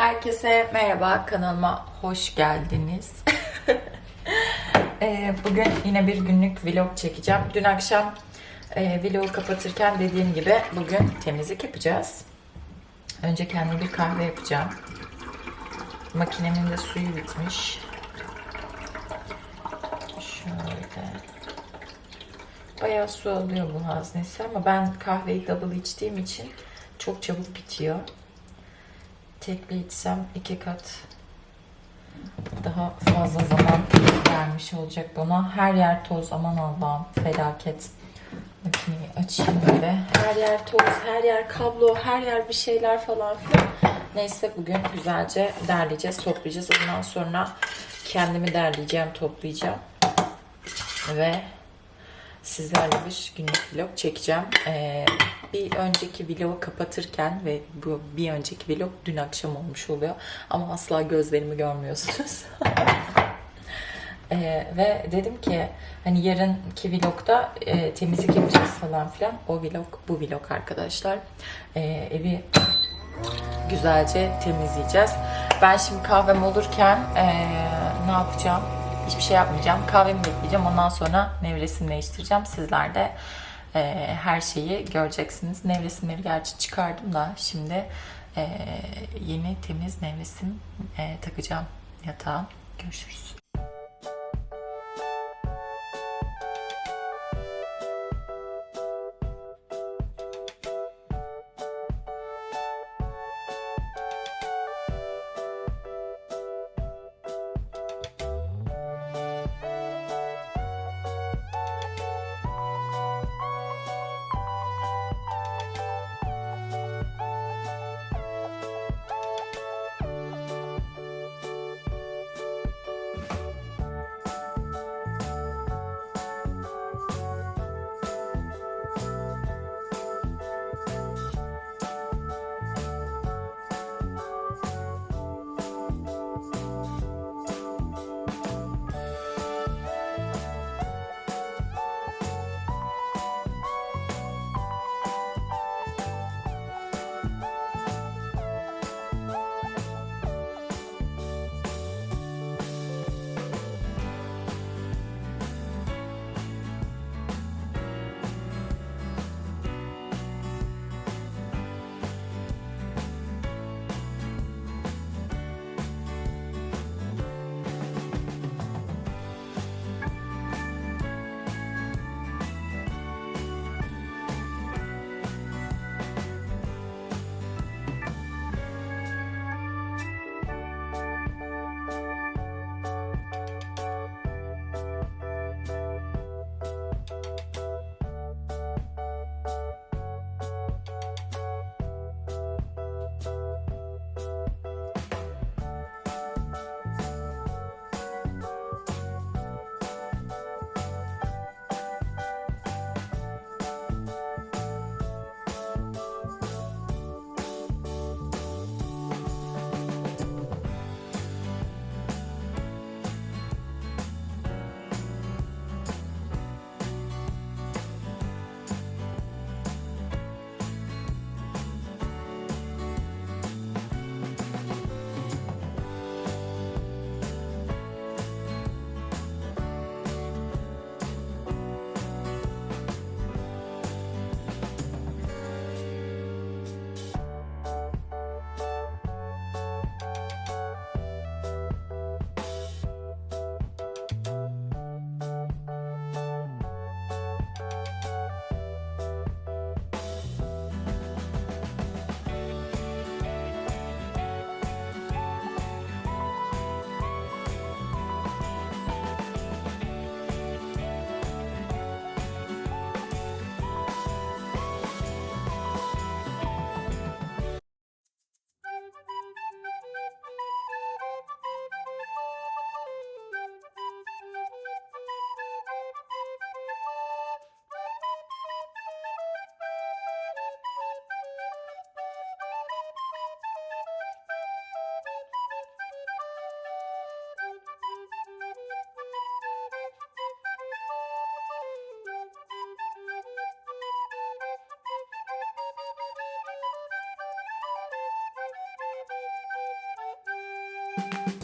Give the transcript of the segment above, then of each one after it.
Herkese merhaba, kanalıma hoş geldiniz. Ee, Bugün yine bir günlük vlog çekeceğim. Dün akşam e, vlogu kapatırken dediğim gibi bugün temizlik yapacağız. Önce kendime bir kahve yapacağım. Makinemin de suyu bitmiş. Şöyle. Bayağı su alıyor bu haznesi ama ben kahveyi double içtiğim için çok çabuk bitiyor. Tekli içsem iki kat daha fazla zaman vermiş olacak bana. Her yer toz aman Allah'ım felaket. Makineyi açayım böyle. Her yer toz, her yer kablo, her yer bir şeyler falan filan. Neyse bugün güzelce derleyeceğiz, toplayacağız. Ondan sonra kendimi derleyeceğim, toplayacağım. Ve sizlerle bir günlük vlog çekeceğim. Ee, bir önceki vlogu kapatırken ve bu bir önceki vlog dün akşam olmuş oluyor. Ama asla gözlerimi görmüyorsunuz. Ee, ve dedim ki hani yarınki vlogda e, temizlik yapacağız falan filan. O vlog bu vlog arkadaşlar. Ee, evi güzelce temizleyeceğiz. Ben şimdi kahvem olurken e, ne yapacağım? Hiçbir şey yapmayacağım. Kahvemi bekleyeceğim. Ondan sonra nevresimi değiştireceğim. Sizler de e, her şeyi göreceksiniz. Nevresimleri gerçi çıkardım da şimdi e, yeni temiz nevresim e, takacağım yatağa. Görüşürüz. Bye.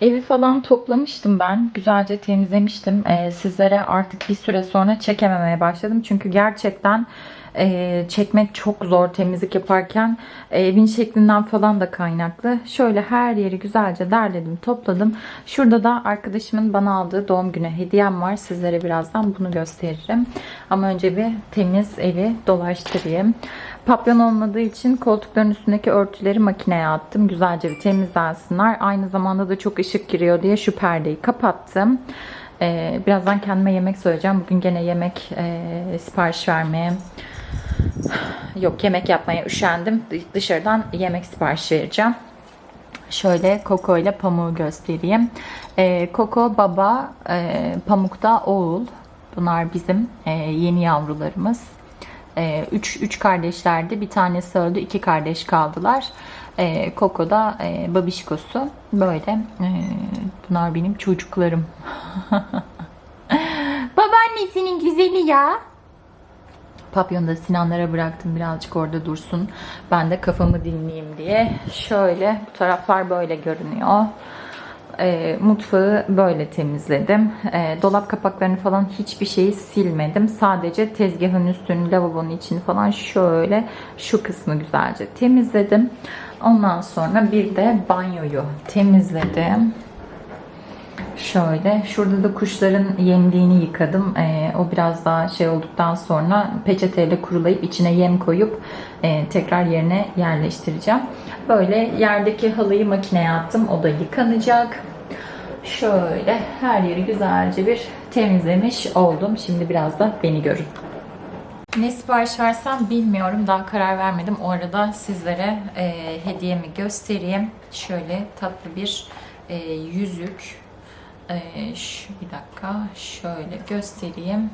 Evi falan toplamıştım ben. Güzelce temizlemiştim. Ee, sizlere artık bir süre sonra çekememeye başladım. Çünkü gerçekten e, çekmek çok zor temizlik yaparken. E, evin şeklinden falan da kaynaklı. Şöyle her yeri güzelce derledim, topladım. Şurada da arkadaşımın bana aldığı doğum günü hediyem var. Sizlere birazdan bunu gösteririm. Ama önce bir temiz evi dolaştırayım. Papyon olmadığı için koltukların üstündeki örtüleri makineye attım. Güzelce bir temizlensinler. Aynı zamanda da çok ışık giriyor diye şu perdeyi kapattım. Ee, birazdan kendime yemek söyleyeceğim. Bugün gene yemek e, sipariş vermeye yok yemek yapmaya üşendim. Dışarıdan yemek sipariş vereceğim. Şöyle Koko ile Pamuk'u göstereyim. Ee, Koko baba, e, Pamuk da oğul. Bunlar bizim e, yeni yavrularımız. E, üç, üç kardeşlerdi. Bir tanesi öldü. iki kardeş kaldılar. E, Koko da e, babişkosu. Böyle. E, bunlar benim çocuklarım. Babaannesinin güzeli ya. Papyonu da Sinanlara bıraktım birazcık orada dursun. Ben de kafamı dinleyeyim diye. Şöyle bu taraflar böyle görünüyor. E, mutfağı böyle temizledim. E, dolap kapaklarını falan hiçbir şeyi silmedim. Sadece tezgahın üstünü, lavabonun içini falan şöyle şu kısmı güzelce temizledim. Ondan sonra bir de banyoyu temizledim. Şöyle şurada da kuşların yemliğini yıkadım. Ee, o biraz daha şey olduktan sonra peçeteyle kurulayıp içine yem koyup e, tekrar yerine yerleştireceğim. Böyle yerdeki halıyı makineye attım. O da yıkanacak. Şöyle her yeri güzelce bir temizlemiş oldum. Şimdi biraz da beni görün. Ne sipariş versem bilmiyorum. Daha karar vermedim. O arada sizlere e, hediyemi göstereyim. Şöyle tatlı bir e, yüzük. E, şu bir dakika. Şöyle göstereyim.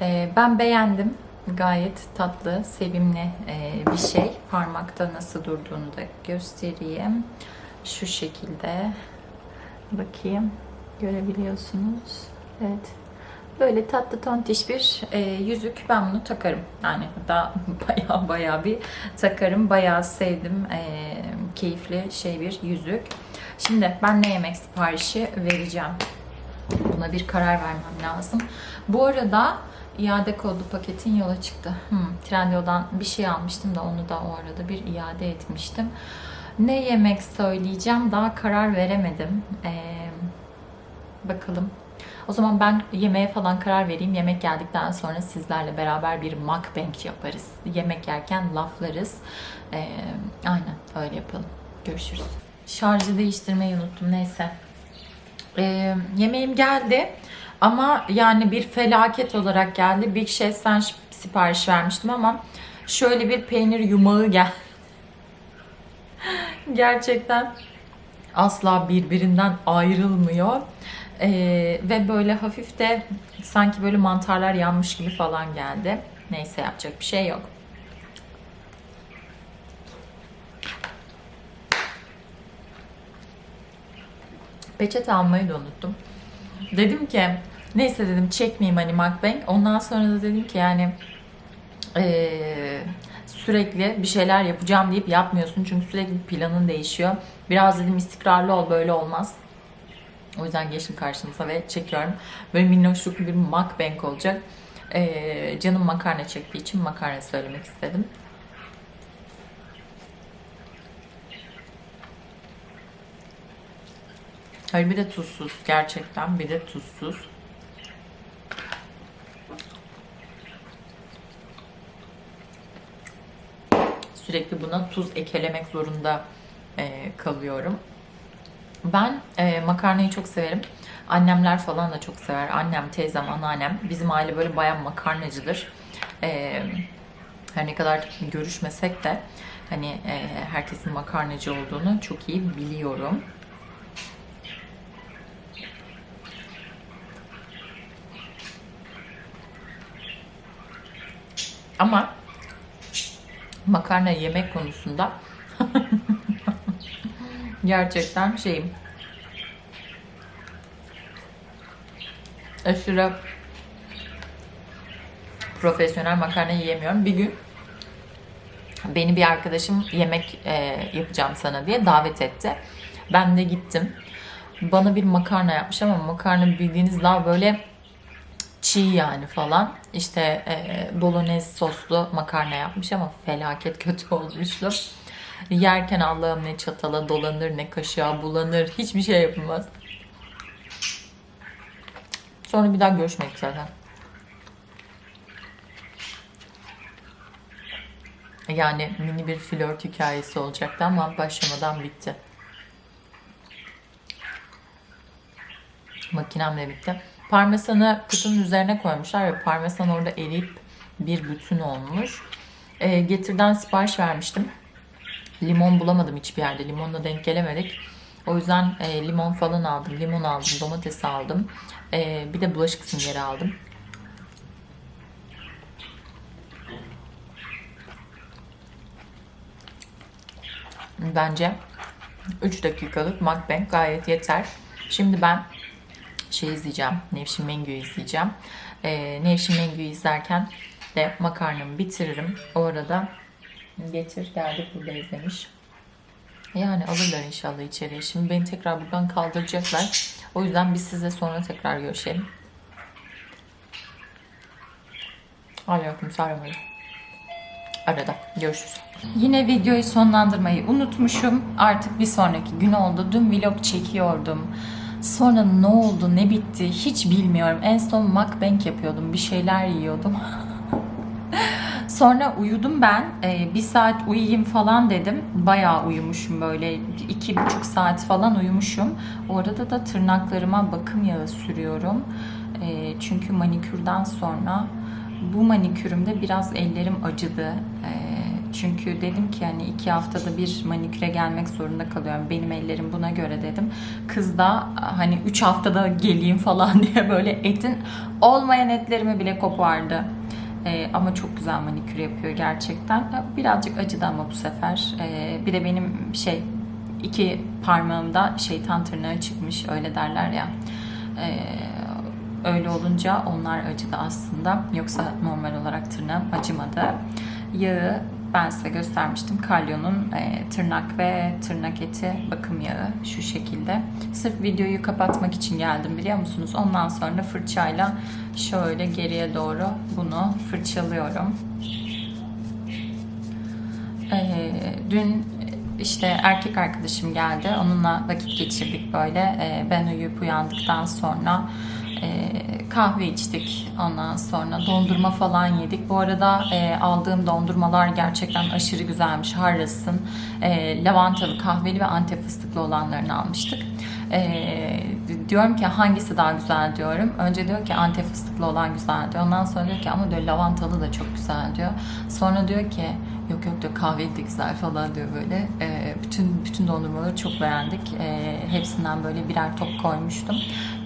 E, ben beğendim. Gayet tatlı, sevimli e, bir şey. Parmakta nasıl durduğunu da göstereyim. Şu şekilde. Bakayım. Görebiliyorsunuz. Evet. Böyle tatlı tontiş bir e, yüzük. Ben bunu takarım. Yani daha baya baya bir takarım. Bayağı sevdim. E, keyifli şey bir yüzük. Şimdi ben ne yemek siparişi vereceğim. Buna bir karar vermem lazım. Bu arada iade kodlu paketin yola çıktı. Hmm, Trendyol'dan bir şey almıştım da onu da o arada bir iade etmiştim. Ne yemek söyleyeceğim daha karar veremedim. Ee, bakalım. O zaman ben yemeğe falan karar vereyim. Yemek geldikten sonra sizlerle beraber bir mukbang yaparız. Yemek yerken laflarız. Ee, aynen öyle yapalım. Görüşürüz. Şarjı değiştirmeyi unuttum. Neyse. Ee, yemeğim geldi. Ama yani bir felaket olarak geldi. Big Chef'ten sipariş vermiştim ama şöyle bir peynir yumağı geldi. Gerçekten asla birbirinden ayrılmıyor. Ee, ve böyle hafif de sanki böyle mantarlar yanmış gibi falan geldi. Neyse yapacak bir şey yok. Peçete almayı da unuttum. Dedim ki neyse dedim çekmeyeyim hani mukbang. Ondan sonra da dedim ki yani ee, sürekli bir şeyler yapacağım deyip yapmıyorsun. Çünkü sürekli planın değişiyor. Biraz dedim istikrarlı ol böyle olmaz. O yüzden geçtim karşınıza ve çekiyorum. Böyle minnoşluk bir mukbang olacak. Ee, canım makarna çektiği için makarna söylemek istedim. Hayır bir de tuzsuz. Gerçekten bir de tuzsuz. Sürekli buna tuz ekelemek zorunda e, kalıyorum. Ben e, makarnayı çok severim. Annemler falan da çok sever. Annem, teyzem, anneannem. Bizim aile böyle bayağı makarnacıdır. E, her ne kadar görüşmesek de hani e, herkesin makarnacı olduğunu çok iyi biliyorum. Ama makarna yemek konusunda gerçekten şeyim aşırı profesyonel makarna yiyemiyorum. Bir gün beni bir arkadaşım yemek e, yapacağım sana diye davet etti. Ben de gittim. Bana bir makarna yapmış ama makarna bildiğiniz daha böyle çiğ yani falan. İşte e, bolognese soslu makarna yapmış ama felaket kötü olmuştu. Yerken Allah'ım ne çatala dolanır ne kaşığa bulanır. Hiçbir şey yapılmaz. Sonra bir daha görüşmedik zaten. Yani mini bir flört hikayesi olacaktı ama başlamadan bitti. Makinemle bitti. Parmesanı kutunun üzerine koymuşlar ve parmesan orada eriyip bir bütün olmuş. E, getirden sipariş vermiştim. Limon bulamadım hiçbir yerde. Limonla denk gelemedik. O yüzden e, limon falan aldım. Limon aldım, domates aldım. E, bir de bulaşık süngeri aldım. Bence 3 dakikalık mukbang gayet yeter. Şimdi ben şey izleyeceğim. Nevşin Mengü'yü izleyeceğim. Ee, Nevşin Mengü'yü izlerken de makarnamı bitiririm. O arada getir geldik burada izlemiş. Yani alırlar inşallah içeriye. Şimdi beni tekrar buradan kaldıracaklar. O yüzden biz size sonra tekrar görüşelim. Aleyküm selam. Arada görüşürüz. Yine videoyu sonlandırmayı unutmuşum. Artık bir sonraki gün oldu. Dün vlog çekiyordum. Sonra ne oldu, ne bitti hiç bilmiyorum. En son mukbang yapıyordum. Bir şeyler yiyordum. Sonra uyudum ben. Ee, bir saat uyuyayım falan dedim. Bayağı uyumuşum böyle. iki buçuk saat falan uyumuşum. Orada da tırnaklarıma bakım yağı sürüyorum. Ee, çünkü manikürden sonra bu manikürümde biraz ellerim acıdı. Ee, çünkü dedim ki hani iki haftada bir maniküre gelmek zorunda kalıyorum. Benim ellerim buna göre dedim. Kız da hani üç haftada geleyim falan diye böyle etin olmayan etlerimi bile kopardı. Ee, ama çok güzel manikür yapıyor gerçekten. Birazcık acıdı ama bu sefer. Ee, bir de benim şey iki parmağımda şeytan tırnağı çıkmış öyle derler ya. Ee, öyle olunca onlar acıdı aslında. Yoksa normal olarak tırnağım acımadı. Yağı ben size göstermiştim. Kalyon'un e, tırnak ve tırnak eti bakım yağı şu şekilde. Sırf videoyu kapatmak için geldim biliyor musunuz? Ondan sonra fırçayla şöyle geriye doğru bunu fırçalıyorum. E, dün işte erkek arkadaşım geldi. Onunla vakit geçirdik böyle. E, ben uyuyup uyandıktan sonra e, kahve içtik ondan sonra dondurma falan yedik. Bu arada e, aldığım dondurmalar gerçekten aşırı güzelmiş. Harras'ın e, lavantalı, kahveli ve antep fıstıklı olanlarını almıştık. E, diyorum ki hangisi daha güzel diyorum. Önce diyor ki antep fıstıklı olan güzel diyor. Ondan sonra diyor ki ama diyor lavantalı da çok güzel diyor. Sonra diyor ki yok yok diyor kahveli de güzel falan diyor böyle. E, bütün bütün dondurmaları çok beğendik. E, hepsinden böyle birer top koymuştum.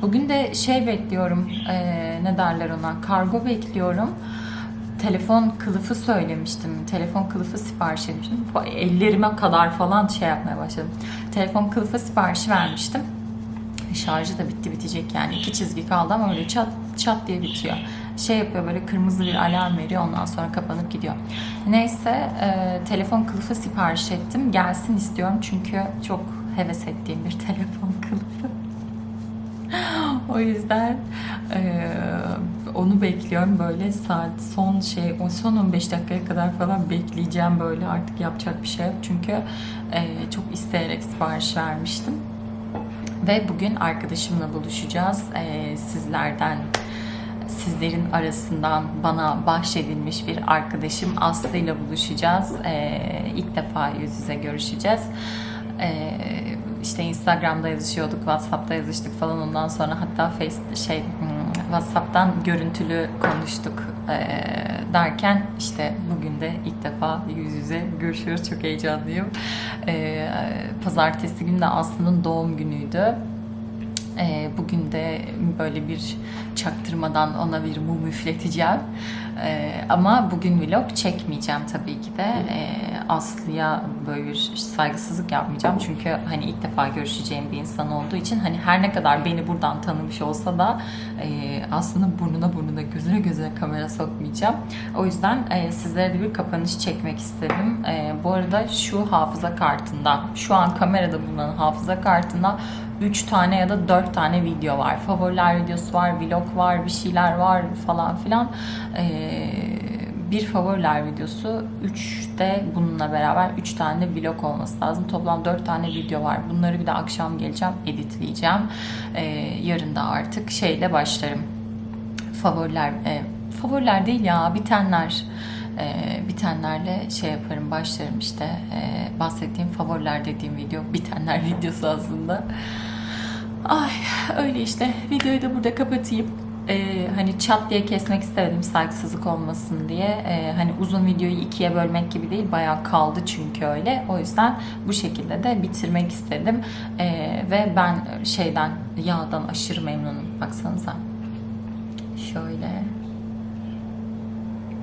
Bugün de şey bekliyorum. E, ne derler ona? Kargo bekliyorum telefon kılıfı söylemiştim. Telefon kılıfı sipariş etmiştim. Ellerime kadar falan şey yapmaya başladım. Telefon kılıfı siparişi vermiştim. Şarjı da bitti bitecek yani. iki çizgi kaldı ama öyle çat çat diye bitiyor. Şey yapıyor böyle kırmızı bir alarm veriyor ondan sonra kapanıp gidiyor. Neyse e, telefon kılıfı sipariş ettim. Gelsin istiyorum çünkü çok heves ettiğim bir telefon kılıfı. o yüzden e, onu bekliyorum böyle saat son şey son 15 dakikaya kadar falan bekleyeceğim böyle artık yapacak bir şey yok çünkü e, çok isteyerek sipariş vermiştim ve bugün arkadaşımla buluşacağız e, sizlerden sizlerin arasından bana bahşedilmiş bir arkadaşım Aslı ile buluşacağız e, ilk defa yüz yüze görüşeceğiz e, işte Instagram'da yazışıyorduk, WhatsApp'ta yazıştık falan ondan sonra hatta Face şey hmm, WhatsApp'tan görüntülü konuştuk ee, derken işte bugün de ilk defa yüz yüze görüşüyoruz. Çok heyecanlıyım. Ee, pazartesi günü de Aslı'nın doğum günüydü. Ee, bugün de böyle bir çaktırmadan ona bir mum üfleteceğim. Ee, ama bugün vlog çekmeyeceğim tabii ki de. Ee, Aslı'ya böyle bir saygısızlık yapmayacağım. Çünkü hani ilk defa görüşeceğim bir insan olduğu için hani her ne kadar beni buradan tanımış olsa da e, aslında burnuna burnuna gözüne gözüne kamera sokmayacağım. O yüzden e, sizlere de bir kapanış çekmek istedim. E, bu arada şu hafıza kartında, şu an kamerada bulunan hafıza kartında 3 tane ya da 4 tane video var. Favoriler videosu var, vlog var, bir şeyler var falan filan. Ee, bir favoriler videosu, 3 de bununla beraber 3 tane de vlog olması lazım. Toplam 4 tane video var. Bunları bir de akşam geleceğim, editleyeceğim. Ee, yarın da artık şeyle başlarım. Favoriler, e, favoriler değil ya, bitenler. Ee, bitenlerle şey yaparım, başlarım işte. Ee, bahsettiğim favoriler dediğim video, bitenler videosu aslında. Ay öyle işte. Videoyu da burada kapatayım. Ee, hani çat diye kesmek istemedim saygısızlık olmasın diye. Ee, hani uzun videoyu ikiye bölmek gibi değil. Bayağı kaldı çünkü öyle. O yüzden bu şekilde de bitirmek istedim. Ee, ve ben şeyden yağdan aşırı memnunum. Baksanıza. Şöyle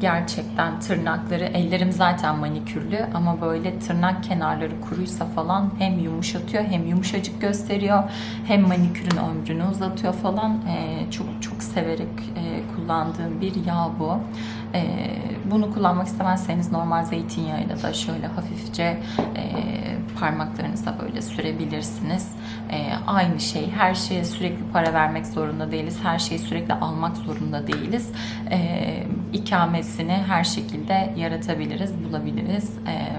gerçekten tırnakları ellerim zaten manikürlü ama böyle tırnak kenarları kuruysa falan hem yumuşatıyor hem yumuşacık gösteriyor hem manikürün ömrünü uzatıyor falan. Ee, çok çok severek e, kullandığım bir yağ bu. Ee, bunu kullanmak istemezseniz normal zeytinyağıyla da şöyle hafifçe e, parmaklarınıza böyle sürebilirsiniz Ee, aynı şey. Her şeye sürekli para vermek zorunda değiliz. Her şeyi sürekli almak zorunda değiliz. Ee, ikamesini her şekilde yaratabiliriz, bulabiliriz. Ee,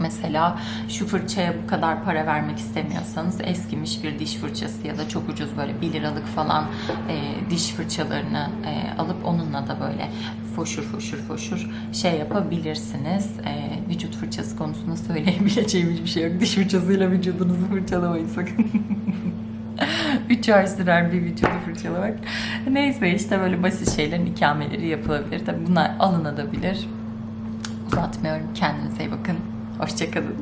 Mesela şu fırçaya bu kadar para vermek istemiyorsanız eskimiş bir diş fırçası ya da çok ucuz böyle 1 liralık falan e, diş fırçalarını e, alıp onunla da böyle foşur foşur foşur şey yapabilirsiniz. E, vücut fırçası konusunda söyleyebileceğim hiçbir şey yok. Diş fırçasıyla vücudunuzu fırçalamayın sakın. 3 ay sürer bir vücudu fırçalamak. Neyse işte böyle basit şeylerin ikameleri yapılabilir. Tabii bunlar alınabilir. Uzatmıyorum. Kendinize iyi bakın. Hoşçakalın.